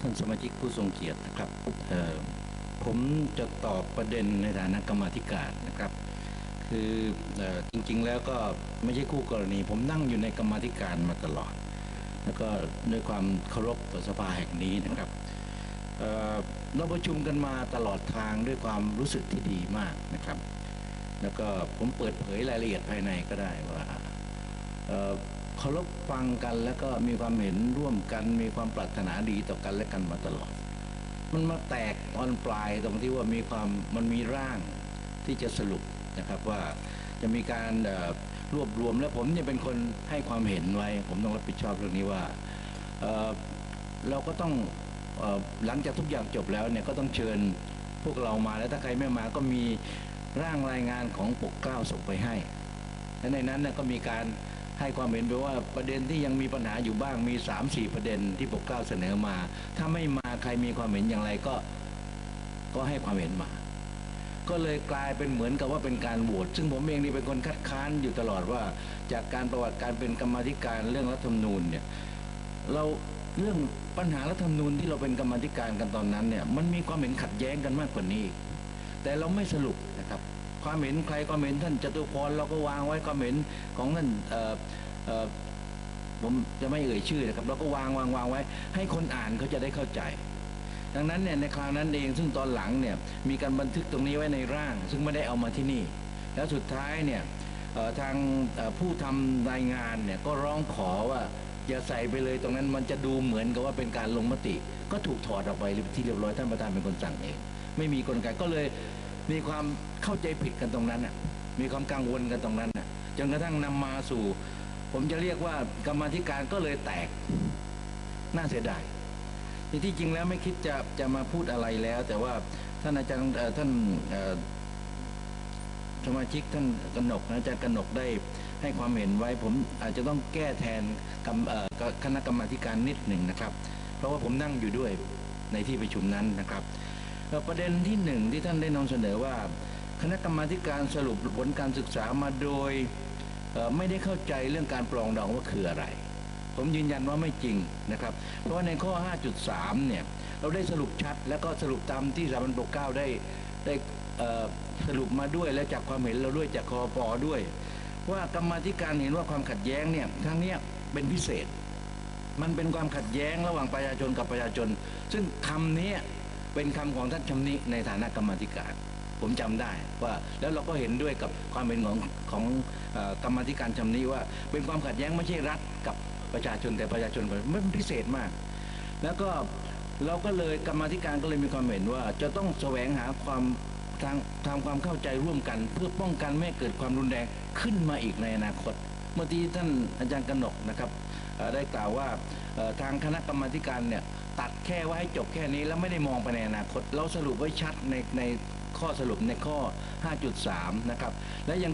ท่านสมาชิกผู้ทรงเกียรตินะครับผมจะตอบประเด็นในฐานะกรรมธิการนะครับ คืออจริงๆแล้วก็ไม่ใช่คู่กรณี ผมนั่งอยู่ในกรรมธิการมาตลอด แล้วก็ด้วยความเคารพต่อสภาแห่งนี้นะครับเเราประชุมกันมาตลอดทางด้วยความรู้สึกที่ดีมากนะครับ แล้วก็ผมเปิดเผยรายละเอียดภายในก็ได้ว่า เคารพฟังกันแล้วก็มีความเห็นร่วมกัน มีความปรารถนาดีต่อกันและกันมาตลอด มันมาแตกตอนปลายตรงที่ว่ามีความมันมีร่างที่จะสรุปนะครับว่าจะมีการรวบรวมและผมเนี่ยเป็นคนให้ความเห็นไว้ ผมต้องรับผิดชอบเรื่องนี้ว่าเเราก็ต้องเอ่อหลังจากทุกอย่างจบแล้วเนี่ยก็ต้องเชิญพวกเรามาแล้วถ้าใครไม่มาก็มีร่างรายงานของปกเกล้าส่งไปให้และในนั้นเนี่ยก็มีการ ให้ความเห็นไปว่าประเด็นที่ยังมีปัญหาอยู่บ้างมี 3 4 ประเด็นที่ปกเกล้าเสนอมา ถ้าไม่มาใครมีความเห็นอย่างไรก็ก็ให้ความเห็นมา ก็เลยกลายเป็นเหมือนกับว่าเป็นการโหวตซึ่งผมเองนี่เป็นคนคัดค้านอยู่ตลอดว่า จากการประวัติการเป็นกรรมธิการเรื่องรัฐธรรมนูญเนี่ยเราเรื่องปัญหารัฐธรรมนูญที่เราเป็นกรรมธิการกันตอนนั้นเนี่ยมันมีความเห็นขัดแย้งกันมากกว่านี้ แต่เราไม่สรุปนะครับ ความเห็นใครความเห็นท่านจตุพรเราก็วางไว้ความเห็นของท่านผมจะไม่เอ่ยชื่อนะครับเราก็วางวางวางไว้ ให้คนอ่านเขาจะได้เข้าใจ ดังนั้นเนี่ยในคราวนั้นเองซึ่งตอนหลังเนี่ยมีการบันทึกตรงนี้ไว้ในร่าง ซึ่งไม่ได้เอามาที่นี่ แล้วสุดท้ายเนี่ยทางผู้ทำรายงานเนี่ยก็ร้องขอว่าอย่าใส่ไปเลยตรงนั้นมันจะดูเหมือนกับว่าเป็นการลงมติ ก็ถูกถอดออกไปที่เรียบร้อยท่านประธานเป็นคนสั่งเอง ไม่มีกลไกก็เลย มีความเข้าใจผิดกันตรงนั้นน่ะมีความกังวลกันตรงนั้นน่ะจนกระทั่งนำมาสู่ ผมจะเรียกว่ากรรมาธิการก็เลยแตกน่าเสียดายที่ที่จริงแล้วไม่คิดจะจะมาพูดอะไรแล้ว แต่ว่าท่านอาจารย์ท่านสมาชิกท่านกนกนะอาจารย์กนกได้ให้ความเห็นไว้ ผมอาจจะต้องแก้แทนคณะกรรมาการนิดหนึ่งนะครับ เพราะว่าผมนั่งอยู่ด้วยในที่ประชุมนั้นนะครับ ประเด็นที่หนึ่งที่ท่านได้นำเสนอว่า คณะกรรมาการสรุปผลการศึกษามาโดยไม่ได้เข้าใจเรื่องการปรองดองว่าคืออะไร ผมยืนยันว่าไม่จริงนะครับ เพราะว่าในข้อ 5.3 เนี่ย เราได้สรุปชัด แล้วก็สรุปตามที่สถาบันปกเก้าได้ได้สรุปมาด้วยและจากความเห็นเราด้วยจากคอปอด้วย ว่ากรรมาธิการเห็นว่าความขัดแย้งเนี่ยครั้งนี้เป็นพิเศษ มันเป็นความขัดแย้งระหว่างประชาชนกับประชาชน ซึ่งคำนี้ เป็นคำของท่านชำนิในฐานะกรรมธิการ ผมจำได้ว่าแล้วเราก็เห็นด้วยกับความเห็นของของกรรมธิการชำนิว่า เป็นความขัดแย้งไม่ใช่รัฐกับประชาชนแต่ประชาชนมันพิเศษมาก แล้วก็เราก็เลยกรรมธิการก็เลยมีความเห็นว่า จะต้องแสวงหาความทางทางความเข้าใจร่วมกัน เพื่อป้องกันไม่เกิดความรุนแรงขึ้นมาอีกในอนาคต เมื่อที่ท่านอาจารย์กนกนะครับได้กล่าวว่าทางคณะกรรมธิการเนี่ย ตัดแค่ว่าให้จบแค่นี้แล้วไม่ได้มองไปในอนาคต เราสรุปไว้ชัดในในข้อสรุปในข้อ 5.3 นะครับ และยัง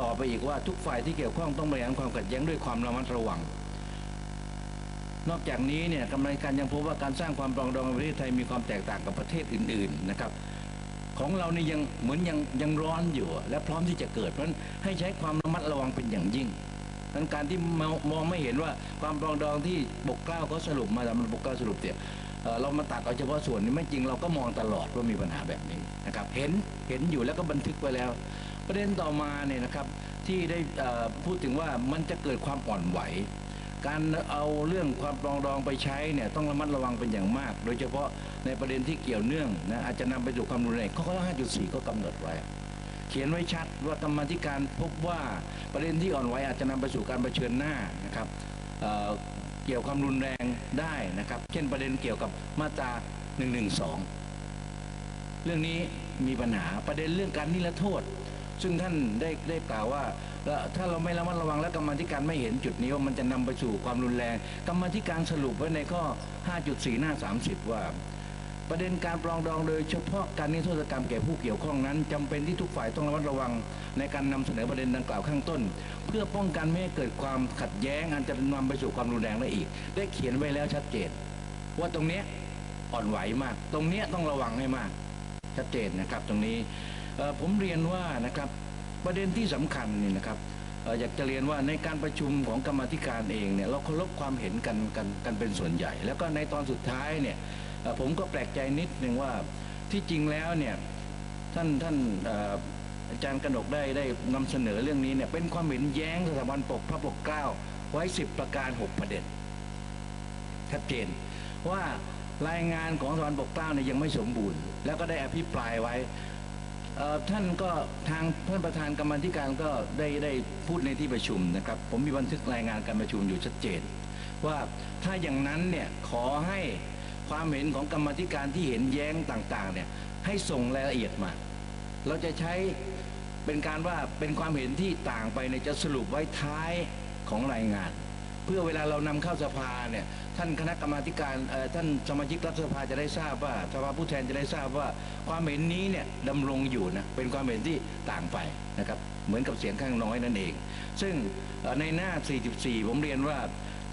ต่อไปอีกว่าทุกฝ่ายที่เกี่ยวข้องต้องบริหารความขัดแย้งด้วยความระมัดระวัง นอกจากนี้เนี่ยกรรมการยังพบว่าการสร้างความปรองดองในประเทศไทยมีความแตกต่างกับประเทศอื่น ๆ นะครับของเรานี่ยังเหมือนยังยังร้อนอยู่ และพร้อมที่จะเกิดเพราะฉะนั้นให้ใช้ความระมัดระวังเป็นอย่างยิ่ง นั้นการที่มองไม่เห็นว่าความปรองดองที่ปกเกล้าเขาสรุปมาแต่มันปกเกล้าสรุปเนี่ยเรามาตัดเอาเฉพาะส่วนนี้ไม่จริงเราก็มองตลอดว่ามีปัญหาแบบนี้นะครับเห็นเห็นอยู่แล้วก็บันทึกไว้แล้ว ประเด็นต่อมาเนี่ยนะครับที่ได้พูดถึงว่ามันจะเกิดความอ่อนไหว การเอาเรื่องความปรองดองไปใช้เนี่ยต้องระมัดระวังเป็นอย่างมาก โดยเฉพาะในประเด็นที่เกี่ยวเนื่องนะอาจจะนำไปสู่ความรุนแรงข้อ5.4 ก็กำหนดไว้ ขียนไว้ชัดว่ากรรมธิการพบว่าประเด็นที่อ่อนไหวอาจจะนำไปสู่การเผชิญหน้านะครับเเกี่ยวความรุนแรงได้นะครับ เช่นประเด็นเกี่ยวกับมาตรา 112 เรื่องนี้มีปัญหาประเด็นเรื่องการนิรโทษ ซึ่งท่านได้ได้กล่าวว่าถ้าเราไม่ระมัดระวังและกรรมธิการไม่เห็นจุดนี้ว่ามันจะนำไปสู่ความรุนแรง กรรมธิการสรุปไว้ในข้อ 5.4 หน้า 30 ว่า ประเด็นการปรองดองโดยเฉพาะการนิรโทษกรรมแก่ผู้เกี่ยวข้องนั้นจำเป็นที่ทุกฝ่ายต้องระมัดระวังในการนำเสนอประเด็นดังกล่าวข้างต้น เพื่อป้องกันไม่ให้เกิดความขัดแย้งอันจะนำไปสู่ความรุนแรงได้อีก ได้เขียนไว้แล้วชัดเจน ว่าตรงเนี้ยอ่อนไหวมาก ตรงเนี้ยต้องระวังให้มาก ชัดเจนนะครับตรงนี้ผมเรียนว่านะครับประเด็นที่สำคัญนี่นะครับ อยากจะเรียนว่าในการประชุมของกรรมธิการเองเนี่ยเราเคารพความเห็นกันกันกันเป็นส่วนใหญ่ แล้วก็ในตอนสุดท้ายเนี่ยผมก็แปลกใจนิดนึงว่าที่จริงแล้วเนี่ยท่านท่านอาจารย์กนกได้ได้นำเสนอเรื่องนี้เนี่ยเป็นความเห็นแย้งสถาบันปกพระปกเกล้าไว้ 10 ประการ 6 ประเด็นชัดเจนว่ารายงานของสถาบันปกเกล้าเนี่ยยังไม่สมบูรณ์ แล้วก็ได้อภิปรายไว้ ท่านก็ทางท่านประธานกรรมธิการก็ได้ได้พูดในที่ประชุมนะครับ ผมมีบันทึกรายงานการประชุมอยู่ชัดเจน ว่าถ้าอย่างนั้นเนี่ยขอให้ความเห็นของกรรมธิการที่เห็นแย้งต่างๆเนี่ยให้ส่งรายละเอียดมา เราจะใช้เป็นการว่าเป็นความเห็นที่ต่างไปเนี่ยจะสรุปไว้ท้ายของรายงาน เพื่อเวลาเรานำเข้าสภาเนี่ยท่านคณะกรรมาธิการท่านสมาชิกรัฐสภาจะได้ทราบว่าสภาผู้แทนจะได้ทราบว่าความเห็นนี้เนี่ยดำรงอยู่นะเป็นความเห็นที่ต่างไปนะครับเหมือนกับเสียงข้างน้อยนั่นเอง ซึ่งในหน้า 44 ผมเรียนว่า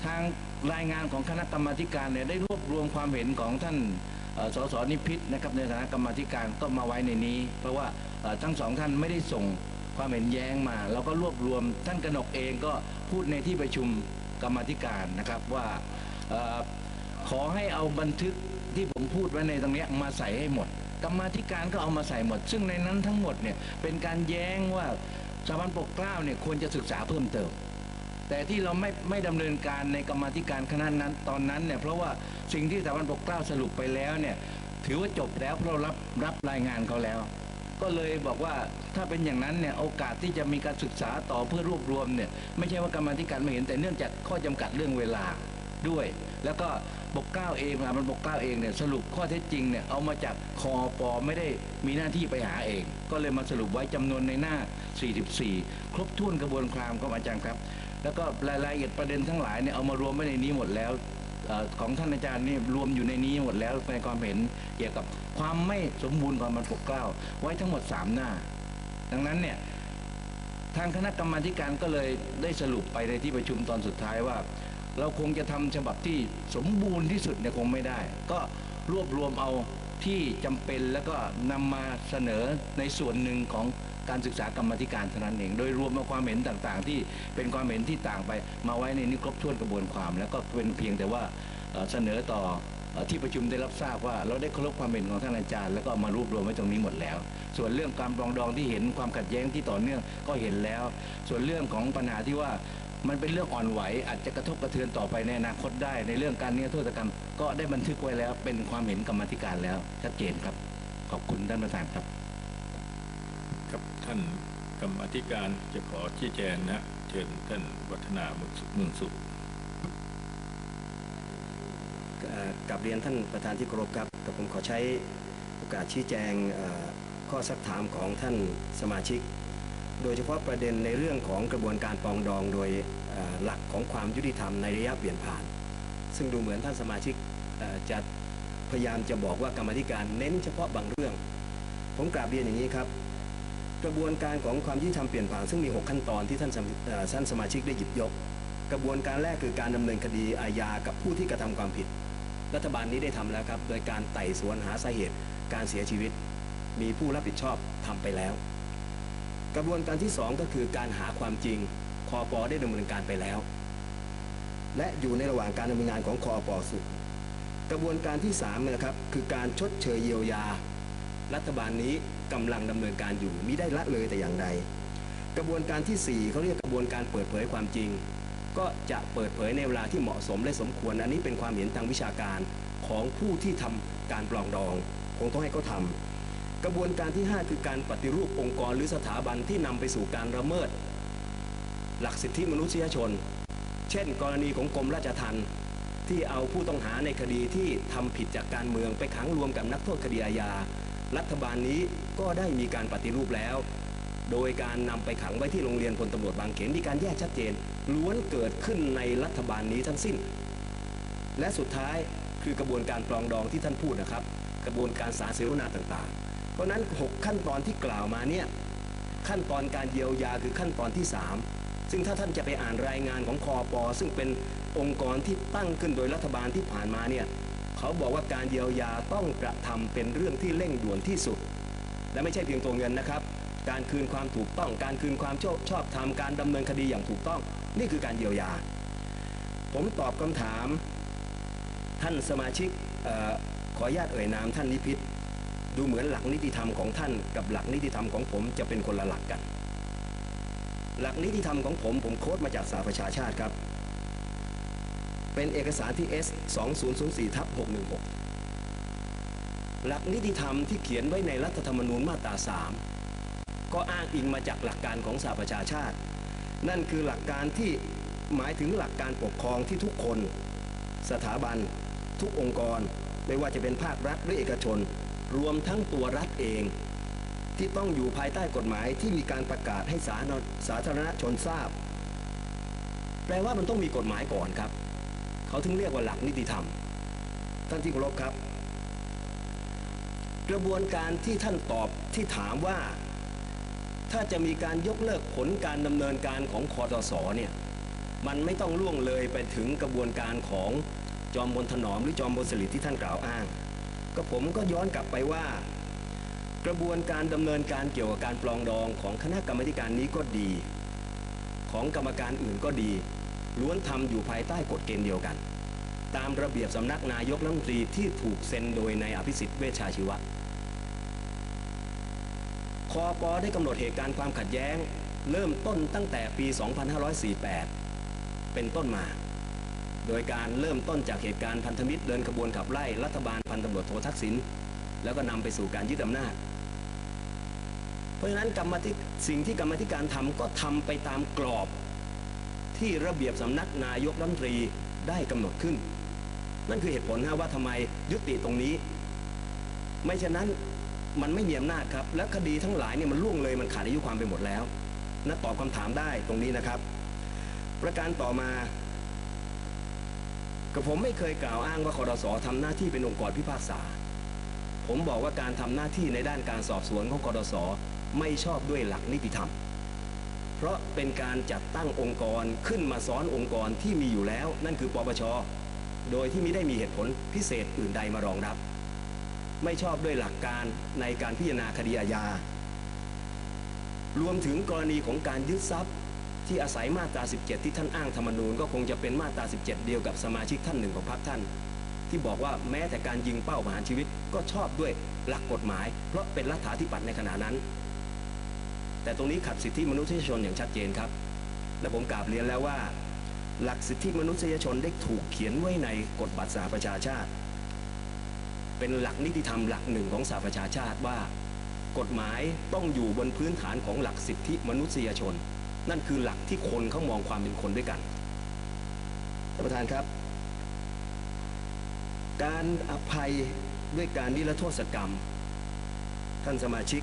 ทางรายงานของคณะกรรมาการเนี่ยได้รวบรวมความเห็นของท่านสสนิพิษนะครับในฐานะกรรมาการก็มาไว้ในนี้ เพราะว่าทั้งสองท่านไม่ได้ส่งความเห็นแย้งมา แล้วก็รวบรวมท่านกนกเองก็พูดในที่ประชุม กรรมธิการนะครับว่าออขอให้เอาบันทึกที่ผมพูดไว้ในตรงนี้มาใส่ให้หมด กรรมธิการก็เอามาใส่หมด ซึ่งในนั้นทั้งหมดเนี่ยเป็นการแย้งว่าสถาบันปกเกล้าเนี่ยควรจะศึกษาเพิ่มเติม แต่ที่เราไม่ไม่ดำเนินการในกรรมธิการคณะนั้นตอนนั้นเนี่ยเพราะว่าสิ่งที่สถาบันปกเกล้าสรุปไปแล้วเนี่ยถือว่าจบแล้วเพราะเรารับรับรายงานเขาแล้ว ก็เลยบอกว่าถ้าเป็นอย่างนั้นเนี่ยโอกาสที่จะมีการศึกษาต่อเพื่อรวบรวมเนี่ยไม่ใช่ว่ากรรมาธิการไม่เห็นแต่เนื่องจากข้อจำกัดเรื่องเวลาด้วย แล้วก็ปกเกล้าเองสถาบันปกเกล้าเองเนี่ยสรุปข้อเท็จจริงเนี่ยเอามาจากคอปอไม่ได้มีหน้าที่ไปหาเอง ก็เลยมาสรุปไว้จำนวนในหน้า 44 ครบถ้วนกระบวนความครับอาจารย์ครับ แล้วก็รายละเอียดประเด็นทั้งหลายเนี่ยเอามารวมไว้ในนี้หมดแล้วของท่านอาจารย์นี่รวมอยู่ในนี้หมดแล้วในความเห็นเกี่ยวกับ ความไม่สมบูรณ์ของมันปกเกล้า ไว้ทั้งหมด 3 หน้า ดังนั้นเนี่ยทางคณะกรรมาการก็เลยได้สรุปไปในที่ประชุมตอนสุดท้ายว่า เราคงจะทำฉบับที่สมบูรณ์ที่สุดเนี่ยคงไม่ได้ ก็รวบรวมเอาที่จำเป็นแล้วก็นำมาเสนอในส่วนหนึ่งของการศึกษากรรมาธิการเท่านั้นเอง โดยรวมเอาความเห็นต่างๆ ที่เป็นความเห็นที่ต่างไปมาไว้ในนี้ครบถ้วนกระบวนความ แล้วก็เป็นเพียงแต่ว่าเสนอต่อ ที่ประชุมได้รับทราบว่าเราได้เคารพความเห็นของท่านอาจารย์แล้วก็มารวบรวมไว้ตรงนี้หมดแล้ว ส่วนเรื่องการปรองดองที่เห็นความขัดแย้งที่ต่อเนื่องก็เห็นแล้ว ส่วนเรื่องของปัญหาที่ว่ามันเป็นเรื่องอ่อนไหวอาจจะกระทบกระเทือนต่อไปในอนาคตได้ ในเรื่องการนิรโทษกรรม ก็ได้บันทึกไว้แล้วเป็นความเห็นกรรมธิการแล้วชัดเจนครับ ขอบคุณท่านประธานครับ ครับท่านกรรมธิการจะขอชี้แจงนะฮะเชิญท่านวัฒนาเมืองสุขเมืองสุข เอ่อ กับเรียนท่านประธานที่เคารพครับกับผมขอใช้โอกาสชี้แจงข้อสักถามของท่านสมาชิก โดยเฉพาะประเด็นในเรื่องของกระบวนการปองดองโดยหลักของความยุติธรรมในระยะเปลี่ยนผ่าน ซึ่งดูเหมือนท่านสมาชิกจะพยายามจะบอกว่ากรรมธิการเน้นเฉพาะบางเรื่อง ผมกราบเรียนอย่างนี้ครับ กระบวนการของความยุติธรรมเปลี่ยนผ่านซึ่งมี 6 ขั้นตอนที่ท่านท่านสมาชิกได้หยิบยก กระบวนการแรกคือการดำเนินคดีอาญากับผู้ที่กระทำความผิด รัฐบาลนี้ได้ทำแล้วครับ โดยการไต่สวนหาสาเหตุการเสียชีวิต มีผู้รับผิดชอบทำไปแล้ว กระบวนการที่ 2 ก็คือการหาความจริงคอปอได้ดำเนินการไปแล้ว และอยู่ในระหว่างการดำเนินงานของคอปอสุดกระบวนการที่3นะครับคือการชดเชยเยียวยา รัฐบาลนี้กำลังดำเนินการอยู่มิได้ละเลยแต่อย่างใด กระบวนการที่ 4เขาเรียกกระบวนการเปิดเผยความจริง ก็จะเปิดเผยในเวลาที่เหมาะสมและสมควร อันนี้เป็นความเห็นทางวิชาการของผู้ที่ทำการปลองดอง คงต้องให้เขาทำกระบวนการที่ 5 คือการปฏิรูปองค์กรหรือสถาบันที่นำไปสู่การละเมิด หลักสิทธิมนุษยชน เช่น กรณีของกรมราชทัณฑ์ที่เอาผู้ต้องหาในคดีที่ทำผิดจากการเมืองไปขังรวมกับนักโทษคดีอาญา รัฐบาลนี้ก็ได้มีการปฏิรูปแล้ว โดยการนำไปขังไว้ที่โรงเรียนพลตำรวจบางเขนมีการแยกชัดเจน ล้วนเกิดขึ้นในรัฐบาลนี้ทั้งสิ้น และสุดท้ายคือกระบวนการปรองดองที่ท่านพูดนะครับ กระบวนการสาธารณะต่างๆ เพราะนั้น 6 ขั้นตอนที่กล่าวมาเนี่ยขั้นตอนการเยียวยาคือขั้นตอนที่ 3 ซึ่งถ้าท่านจะไปอ่านรายงานของคอปอซึ่งเป็นองค์กรที่ตั้งขึ้นโดยรัฐบาลที่ผ่านมาเนี่ยเขาบอกว่าการเยียวยาต้องกระทำเป็นเรื่องที่เร่งด่วนที่สุด และไม่ใช่เพียงตัวเงินนะครับ การคืนความถูกต้อง การคืนความชอบชอบธรรมการดำเนินคดีอย่างถูกต้อง นี่คือการเยียวยา ผมตอบคำถาม ท่านสมาชิกออขออนุญาตเอ่ยนามท่านนิพิษดูเหมือนหลักนิติธรรมของท่านกับหลักนิติธรรมของผมจะเป็นคนละหลักกัน หลักนิติธรรมของผมผมโค้ดมาจากสหประชาชาติครับ เป็นเอกสารที่ S 2004ทับ616 หลักนิติธรรมที่เขียนไว้ในรัฐธรรมนูญมาตรา 3 ก็อ้างอิงมาจากหลักการของสหประชาชาติ นั่นคือหลักการที่หมายถึงหลักการปกครองที่ทุกคน สถาบัน ทุกองค์กร ไม่ว่าจะเป็นภาครัฐหรือเอกชน รวมทั้งตัวรัฐเอง ที่ต้องอยู่ภายใต้กฎหมายที่มีการประกาศให้สาธารณสาธารณชนทราบ แปลว่ามันต้องมีกฎหมายก่อนครับ เขาถึงเรียกว่าหลักนิติธรรม ท่านที่เคารพครับ กระบวนการที่ท่านตอบที่ถามว่า ถ้าจะมีการยกเลิกผลการดำเนินการของคอตสเนี่ยมันไม่ต้องล่วงเลยไปถึงกระบวนการของจอมพลถนอมหรือจอมพลสฤษดิ์ที่ท่านกล่าวอ้าง ก็ผมก็ย้อนกลับไปว่า กระบวนการดำเนินการเกี่ยวกับการปลองดองของคณะกรรมการนี้ก็ดี ของกรรมการอื่นก็ดี ล้วนทำอยู่ภายใต้กฎเกณฑ์เดียวกัน ตามระเบียบสำนักนายกรัฐมนตรีที่ถูกเซ็นโดยนายอภิสิทธิ์เวชชาชีวะ คอปอได้กำหนดเหตุการณ์ความขัดแย้ง เริ่มต้นตั้งแต่ปี 2548 เป็นต้นมา โดยการเริ่มต้นจากเหตุการณ์พันธมิตรเดินขบวนขับไล่รัฐบาลพันตำรวจโททักษิณแล้วก็นำไปสู่การยึดอำนาจ เพราะฉะนั้นกรรมธิสิ่งที่กรรมธิการทำก็ทำไปตามกรอบ ที่ระเบียบสำนักนายกรัฐมนตรีได้กำหนดขึ้น นั่นคือเหตุผลนะว่าทำไมยุติตรงนี้ ไม่ฉะนั้น มันไม่มีอำนาจครับ และคดีทั้งหลายเนี่ยมันล่วงเลยมันขาดอายุความไปหมดแล้วนะตอบคำถามได้ตรงนี้นะครับ ประการต่อมากับผมไม่เคยกล่าวอ้างว่าคอรสทำหน้าที่เป็นองค์กรพิพากษา ผมบอกว่าการทำหน้าที่ในด้านการสอบสวนของคอรสไม่ชอบด้วยหลักนิติธรรม เพราะเป็นการจัดตั้งองค์กรขึ้นมาซ้อนองค์กรที่มีอยู่แล้ว นั่นคือปปช โดยที่ไม่ได้มีเหตุผลพิเศษอื่นใดมารองรับ ไม่ชอบด้วยหลักการในการพิจารณาคดีอาญา รวมถึงกรณีของการยึดทรัพย์ ที่อาศัยมาตรา 17 ที่ท่านอ้างธรรมนูญก็คงจะเป็นมาตรา 17 เดียวกับสมาชิกท่านหนึ่งของพรรคท่าน ที่บอกว่าแม้แต่การยิงเป้าประหารชีวิตก็ชอบด้วยหลักกฎหมาย เพราะเป็นรัฐาธิปัตย์ในขณะนั้น แต่ตรงนี้ขัดสิทธิมนุษยชนอย่างชัดเจนครับ และผมกราบเรียนแล้วว่า หลักสิทธิมนุษยชนได้ถูกเขียนไว้ในกฎบัตรสหประชาชาติ เป็นหลักนิติธรรมหลักหนึ่งของสหประชาชาติว่า กฎหมายต้องอยู่บนพื้นฐานของหลักสิทธิมนุษยชน นั่นคือหลักที่คนเขามองความเป็นคนด้วยกันท่านประธานครับ การอภัยด้วยการนิรโทษกรรม ท่านสมาชิก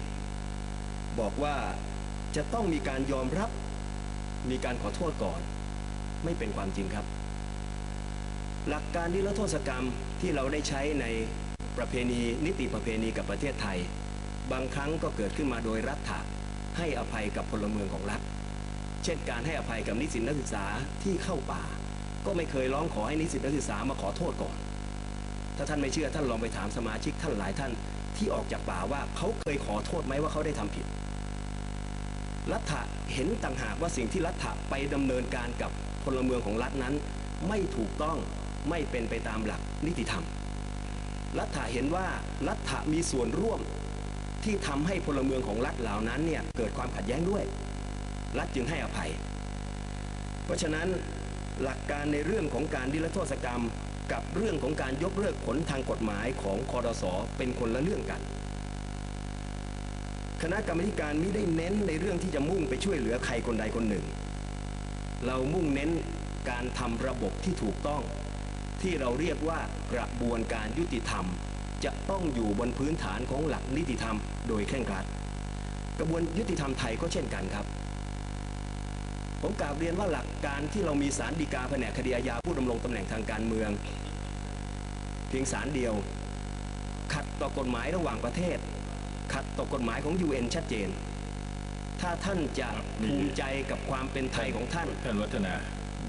บอกว่าจะต้องมีการยอมรับมีการขอโทษก่อน ไม่เป็นความจริงครับ หลักการนิรโทษกรรมที่เราได้ใช้ใน ประเพณีนิติประเพณีกับประเทศไทย บางครั้งก็เกิดขึ้นมาโดยรัฐะให้อภัยกับพลเมืองของรัฐ เช่นการให้อภัยกับนิสิตนักศึกษาที่เข้าป่า ก็ไม่เคยร้องขอให้นิสิตนักศึกษามาขอโทษก่อน ถ้าท่านไม่เชื่อท่านลองไปถามสมาชิกท่านหลายท่านที่ออกจากป่าว่าเขาเคยขอโทษไหมว่าเขาได้ทำผิด รัฐะเห็นต่างหากว่าสิ่งที่รัฐะไปดำเนินการกับพลเมืองของรัฐนั้น ไม่ถูกต้องไม่เป็นไปตามหลักนิติธรรม รัฐะเห็นว่ารัฐะมีส่วนร่วม ที่ทำให้พลเมืองของรัฐเหล่านั้นเนี่ยเกิดความขัดแย้งด้วย รัฐจึงให้อภัย เพราะฉะนั้นหลักการในเรื่องของการนิรโทษกรรม กับเรื่องของการยกเลิกผลทางกฎหมายของคอรสอเป็นคนละเรื่องกัน คณะกรรมการไม่ได้เน้นในเรื่องที่จะมุ่งไปช่วยเหลือใครคนใดคนหนึ่ง เรามุ่งเน้นการทำระบบที่ถูกต้อง ที่เราเรียกว่ากระบวนการยุติธรรม จะต้องอยู่บนพื้นฐานของหลักนิติธรรม โดยเคร่งครัด กระบวนยุติธรรมไทยก็เช่นกันครับ ผมกราบเรียนว่าหลักการที่เรามีสารดีกาแผนกคดีอาญาผู้ดำรงตำแหน่งทางการเมือง เพียงสารเดียว ขัดต่อกฎหมายระหว่างประเทศ ขัดต่อกฎหมายของ UN ชัดเจน ถ้าท่านจะภูมิใจกับความเป็นไทยของท่าน ท่านวัฒนา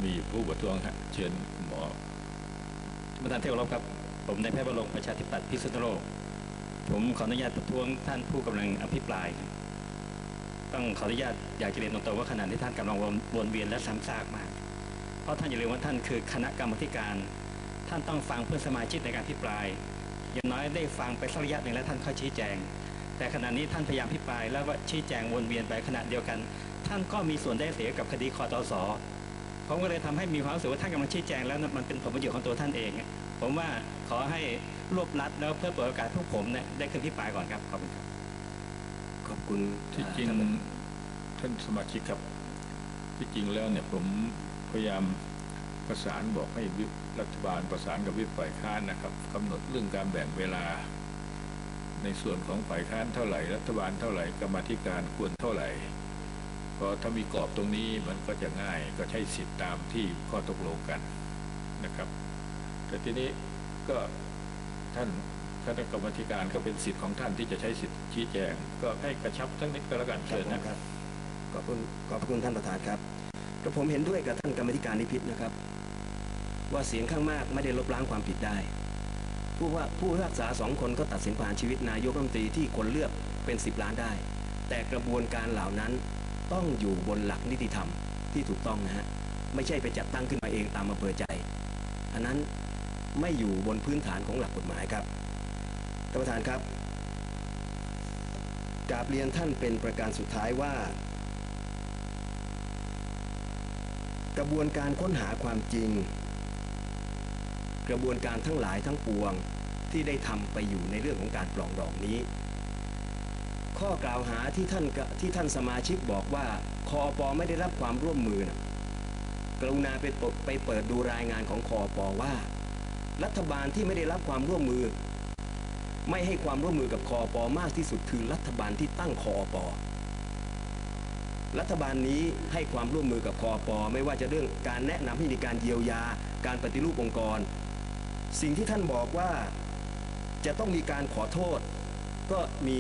มีผู้ประท้วงฮะเชิญ ประธานที่เคารพครับ ผมนายแพทย์บรงค์ประชาธิปัตย์พิษณุโลก ผมขออนุญาตประท้วงท่านผู้กำลังอภิปรายครับต้องขออนุญาตอยากจะเรียนตรงๆว่าขณะที่ท่านกำลังวนเวียนและซ้ำซากมาก เพราะท่านอย่าลืมว่าท่านคือคณะกรรมาธิการ ท่านต้องฟังเพื่อนสมาชิกในการพิปราย อย่างน้อยได้ฟังไปสักระยะหนึ่งแล้วท่านค่อยชี้แจง แต่ขณะนี้ท่านพยายามพิปราย แล้วก็ชี้แจงวนเวียนไปขณะเดียวกัน ท่านก็มีส่วนได้เสียกับคดีคอตส ผมก็เลยทำให้มีความรู้สึกว่าท่านกำลังชี้แจงแล้วนะมันเป็นผลประโยชน์ของตัวท่านเอง ผมว่าขอให้รวบรัดแล้วเพื่อเปิดโอกาสให้พวกผมเนี่ยได้ขึ้นพิปรายก่อนครับขอบคุณครับขอบคุณที่จริงท่านท่านสมาชิกครับ ที่จริงแล้วเนี่ยผมพยายามประสานบอกให้วิปรัฐบาลประสานกับวิปฝ่ายค้านนะครับกำหนดเรื่องการแบ่งเวลา ในส่วนของฝ่ายค้านเท่าไหร่รัฐบาลเท่าไหร่กรรมาธิการควรเท่าไหร่เพราะถ้ามีกรอบตรงนี้มันก็จะง่ายก็ใช้สิทธิ์ตามที่ข้อตกลงกันนะครับ แต่ทีนี้ก็ท่านคณะกรรมาธิการก็เป็นสิทธิ์ของท่านที่จะใช้สิทธิ์ชี้แจง ก็ให้กระชับทั้งนิดก็แล้วกันครัเชิบญผมนะครับขอบคุณขอบคุณท่านประธานครับกระผมเห็นด้วยกับท่านกรรมธิการนิพิษนะครับ ว่าเสียงข้างมากไม่ได้ลบล้างความผิดได้ ผู้ว่าผู้พิพากษาสองคนก็ตัดสินผ่านชีวิตนายกรัฐมนตรีที่คนเลือกเป็น 10 ล้านได้ แต่กระบวนการเหล่านั้น ต้องอยู่บนหลักนิติธรรมที่ถูกต้องนะฮะไม่ใช่ไปจัดตั้งขึ้นมาเองตามอำเภอใจ อันนั้นไม่อยู่บนพื้นฐานของหลักกฎหมายครับท่านประธานครับกราบเรียนท่านเป็นประการสุดท้ายว่า กระบวนการค้นหาความจริง กระบวนการทั้งหลายทั้งปวงที่ได้ทำไปอยู่ในเรื่องของการปลองดองนี้ ข้อกล่าวหาที่ท่านที่ท่านสมาชิกบอกว่าคอปอไม่ได้รับความร่วมมือนะกรุณาไปเปิดไปเปิดดูรายงานของคอปอว่า รัฐบาลที่ไม่ได้รับความร่วมมือ ไม่ให้ความร่วมมือกับคอปอมากที่สุดคือรัฐบาลที่ตั้งคอปอรัฐบาลนี้ให้ความร่วมมือกับคอปอไม่ว่าจะเรื่องการแนะนำให้มีการเยียวยา การปฏิรูปองค์กร สิ่งที่ท่านบอกว่าจะต้องมีการขอโทษ ก็มี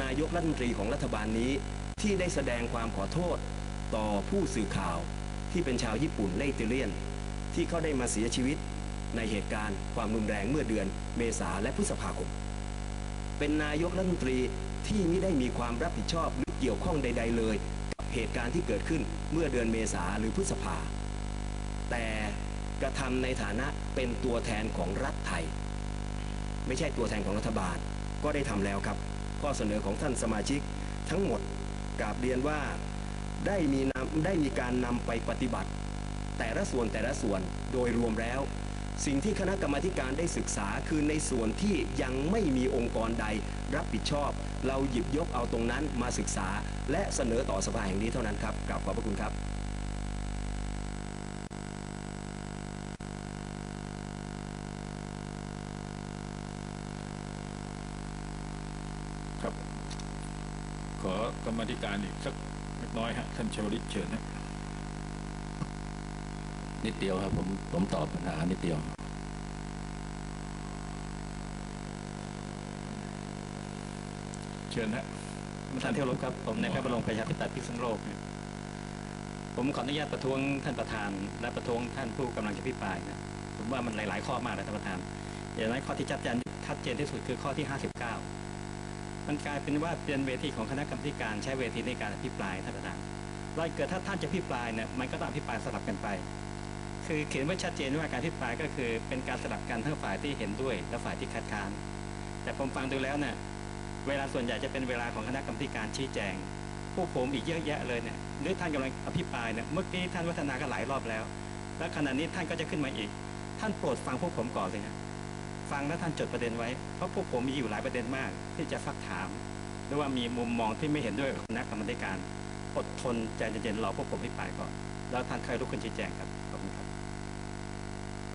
นายกรัฐมนตรีของรัฐบาลนี้ที่ได้แสดงความขอโทษต่อผู้สื่อข่าวที่เป็นชาวญี่ปุ่นและอิตาเลียน ที่เขาได้มาเสียชีวิตในเหตุการณ์ความรุนแรงเมื่อเดือนเมษาและพฤษภาคม เป็นนายกรัฐมนตรีที่ไม่ได้มีความรับผิดชอบหรือเกี่ยวข้องใด ๆ เลยกับเหตุการณ์ที่เกิดขึ้นเมื่อเดือนเมษาหรือพฤษภา แต่กระทำในฐานะเป็นตัวแทนของรัฐไทย ไม่ใช่ตัวแทนของรัฐบาลก็ได้ทำแล้วครับ ข้อเสนอของท่านสมาชิก ทั้งหมดกราบเรียนว่าได้มีนำได้มีการนำไปปฏิบัติ แต่ละส่วนแต่ละส่วนโดยรวมแล้ว สิ่งที่คณะกรรมาการได้ศึกษาคือในส่วนที่ยังไม่มีองค์กรใดรับผิดชอบ เราหยิบยกเอาตรงนั้นมาศึกษา และเสนอต่อสภาแห่งนี้เท่านั้นครับกราบขอบพระคุณครับ ครับ ขอกรรมาธิการอีกสักเล็กน้อยฮะท่านชวลิตเชิญนะนิดเดียวครับผมผมตอบปัญหานิดเดียว เชิญฮะประธานที่เคารพครับ ผมนายแพทย์บรมประชาธิปไตยพิษณุโลกเนี่ยผมขออนุญาตประท้วงท่านประธาน และประท้วงท่านผู้กำลังจะพิปรายนะผมว่ามันหลาย ๆ ข้อมากเลยท่านประธาน อย่างนั้นข้อที่ชัดเจนชัดเจนที่สุดคือข้อที่ 59 มันกลายเป็นว่าเป็นเวทีของคณะกรรมการใช้เวทีในการอภิปรายท่านประธานแล้วเกิดถ้าท่านจะพิปรายเนี่ยมันก็ต้องอภิปรายสลับกันไป คือเขียนไว้ชัดเจนว่าการอภิปรายก็คือเป็นการสลับกันทั้งฝ่ายที่เห็นด้วย และฝ่ายที่คัดค้าน แต่ผมฟังดูแล้วเนี่ยเวลาส่วนใหญ่จะเป็นเวลาของคณะกรรมการชี้แจงพวกผมอีกเยอะแยะเลยเนี่ยหรือท่านกำลังอภิปรายเนี่ยเมื่อกี้ท่านวัฒนาก็หลายรอบแล้ว แล้วขณะนี้ท่านก็จะขึ้นมาอีก ท่านโปรดฟังพวกผมก่อนเลยนะ ฟังแล้วท่านจดประเด็นไว้ เพราะพวกผมมีอยู่หลายประเด็นมาก ที่จะซักถาม หรือว่ามีมุมมองที่ไม่เห็นด้วยกับคณะกรรมการ อดทนใจเย็นๆรอพวกผมอภิปรายก่อน แล้วท่านค่อยลุกขึ้นชี้แจงครับ